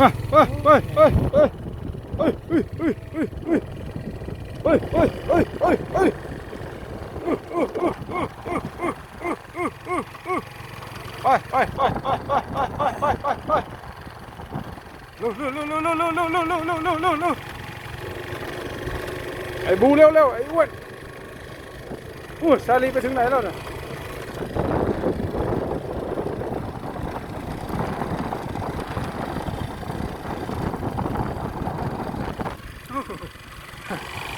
มาเฮ้ยเฮ้ยเฮ้ยเฮ้ยเฮ้ยเฮ้ยเฮ้ยเฮ้ยเฮ้ยเฮ้ยเฮ้ยเฮ้ยเฮ้ยไปไปไปไปไปไปไปไปไปเร็วเร็วเร็วเร็วเร็วเร็วเร็วเร็วเร็วเร็วเร็วไอ้บูเร็วเร็วไอ้อ้วนอู้ซาลีไปถึงไหนแล้วเนี่ย Huh.